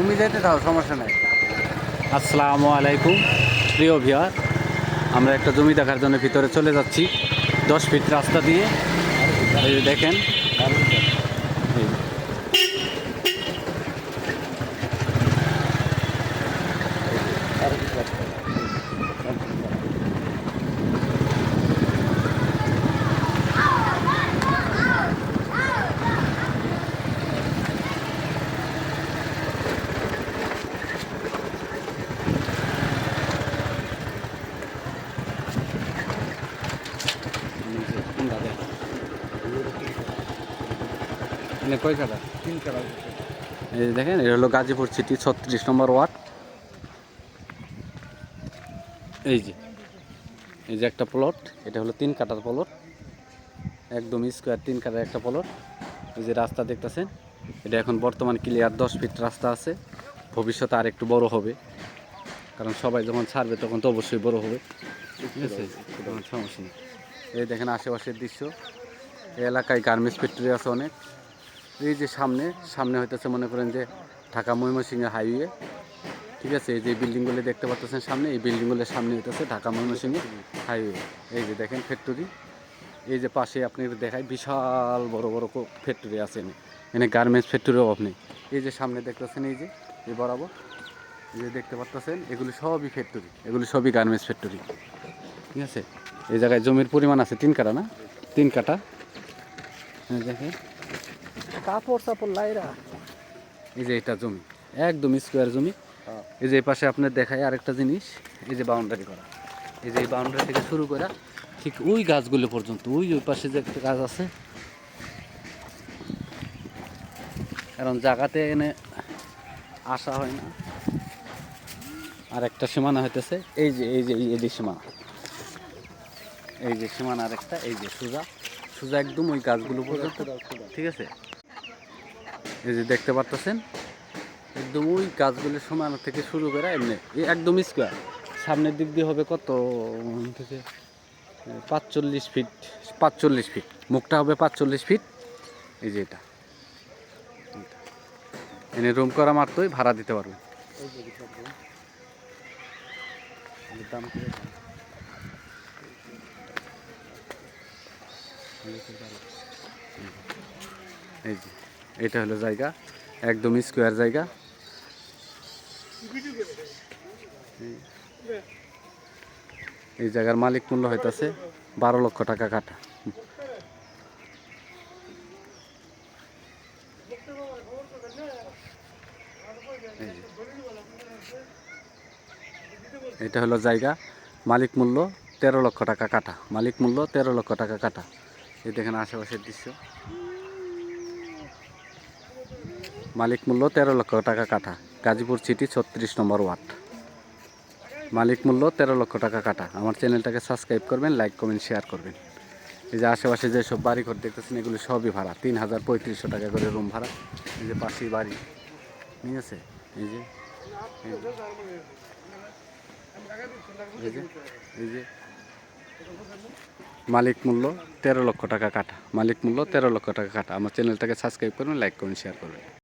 তুমি যেতে দাও সমস্যা নাই। আসসালামু আলাইকুম। প্রিয় ভিয়ার আমরা একটা জমি দেখার জন্য ভিতরে চলে যাচ্ছি। দশ ফিট রাস্তা দিয়ে। দেখেন এই যে। কোনটা দেখ? এনে কয় কাটা তিন কালার এই যে দেখেন এটা হলো গাজীপুর সিটি ছত্রিশ নম্বর ওয়ার্ড। এই যে এই যে একটা প্লট এটা হলো তিন কাটার প্লট একদম স্কোয়ার তিন কাটার একটা প্লট এই যে রাস্তা দেখতেছেন এটা এখন বর্তমান ক্লিয়ার দশ ফিট রাস্তা আছে। ভবিষ্যতে আর একটু বড় হবে। কারণ সবাই যখন ছাড়বে তখন তো অবশ্যই বড় হবে। ঠিক আছে? কোনো সমস্যা নেই। এই দেখেন আশেপাশের দৃশ্য। এই এলাকায় গার্মেন্টস ফ্যাক্টরি আছে অনেক। এই যে সামনে সামনে হইতেছে মনে করেন যে ঢাকা ময়মনসিংহ হাইওয়ে। ঠিক আছে, এই যে বিল্ডিংগুলো দেখতে পাচ্ছেন সামনে, এই বিল্ডিংগুলোর সামনে হইতেছে ঢাকা ময়মনসিংহ হাইওয়ে। এই যে দেখেন ফ্যাক্টরি। এই যে পাশে আপনি দেখায় বিশাল বড় বড় ফ্যাক্টরি আছে এনে। গার্মেন্টস ফ্যাক্টরির অভাব নেই। এই যে সামনে দেখতেছেন, এই যে, এই বরাবর। এই যে দেখতে পাচ্ছেন এগুলি সবই ফ্যাক্টরি, এগুলি সবই গার্মেন্টস ফ্যাক্টরি। ঠিক আছে? এই জায়গায় জমির পরিমাণ আছে তিন কাটা না? তিন কাটা দেখেন। কাপড় চাপড় লাইরা এই যে এটা জমি একদম স্কোয়ার জমি। এই যে পাশে আপনার দেখায় আরেকটা জিনিস এই যে বাউন্ডারি করা। এই যে এই বাউন্ডারি থেকে শুরু করা ঠিক ওই গাছগুলো পর্যন্ত ওই ওই পাশে যে একটা গাছ আছে। কারণ জায়গাতে এনে আসা হয় না। আর একটা সীমানা হইতেছে এই যে এই যে এই যে সীমানা। এই যে সীমানা আরেকটা এই যে সোজা। সোজা একদম ওই গাছগুলো পর্যন্ত ঠিক আছে? এই যে দেখতে পারতেছেন? একদম ওই গাছগুলো সীমানা থেকে শুরু করে এমনি, এই একদম স্কোয়ার সামনের দিক দিয়ে হবে কত? থেকে পাঁচচল্লিশ ফিট পাঁচচল্লিশ ফিট মুখটা হবে পাঁচচল্লিশ ফিট এই যে এটা। এনে রুম করা মাত্রই ভাড়া দিতে পারবে? এই যে। এটা হলো জায়গা, একদম স্কোয়ার জায়গা। এই- জায়গার মালিক মূল্য হইতাছে বারো লক্ষ টাকা কাটা এটা হলো জায়গা, মালিক মূল্য তেরো লক্ষ টাকা কাটা মালিক মূল্য তেরো লক্ষ টাকা কাটা এই দেখেন আশেপাশের দৃশ্য। মালিক মূল্য তেরো লক্ষ টাকা কাটা গাজীপুর সিটি ছত্রিশ নম্বর ওয়ার্ড। মালিক মূল্য তেরো লক্ষ টাকা কাটা আমার চ্যানেলটাকে সাবস্ক্রাইব করবেন লাইক কমেন্ট শেয়ার করবেন। এই যে আশেপাশে যেসব বাড়ি ঘর দেখতেছেন, এগুলো সবই ভাড়া। তিন হাজার পঁয়ত্রিশশো টাকা করে রুম ভাড়া। এই যে পাশেই বাড়ি। ঠিক আছে? এই যে এই যে এই যে এই যে। মালিক মূল্য তেরো লক্ষ টাকা কাটা মালিক মূল্য তেরো লক্ষ টাকা কাটা আমার চ্যানেলটাকে সাবস্ক্রাইব করবেন লাইক করুন শেয়ার করবেন।